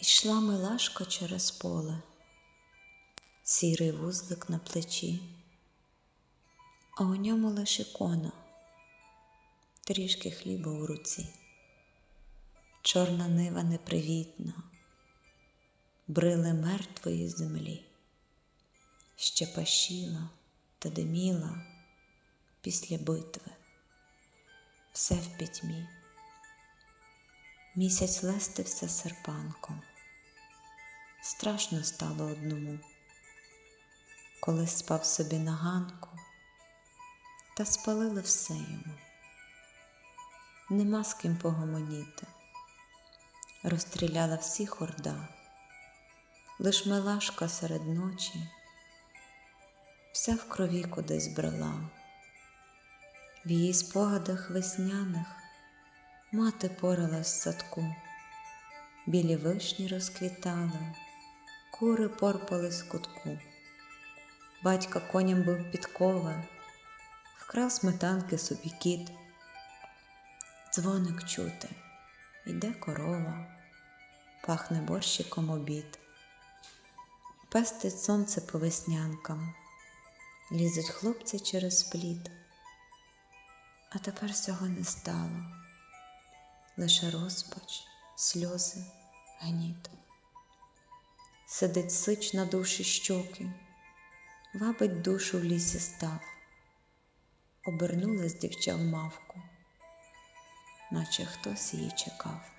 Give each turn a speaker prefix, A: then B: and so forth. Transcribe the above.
A: Йшла милашка через поле, сірий вузлик на плечі, а у ньому лише ікона, трішки хліба у руці, чорна нива непривітна, брили мертвої землі, ще пашіла та диміла після битви, все в пітьмі. Місяць лестився серпанком. Страшно стало одному, коли спав собі на ганку, та спалили все йому. Нема з ким погомоніти. Розстріляла всіх орда, лиш милашка серед ночі, вся в крові кудись брела, в її спогадах весняних мати поралась в садку, білі вишні розквітали, кури порпались в кутку. Батька коням бив підкови, вкрав сметанки собі кіт. Дзвоник чути, іде корова, пахне борщиком обід. Пестить сонце по веснянкам, лізуть хлопці через плід. А тепер цього не стало лише розпач, сльози, гніт. Сидить сич на душі щоки, вабить душу в лісі став, обернулась дівча в мавку, наче хтось її чекав.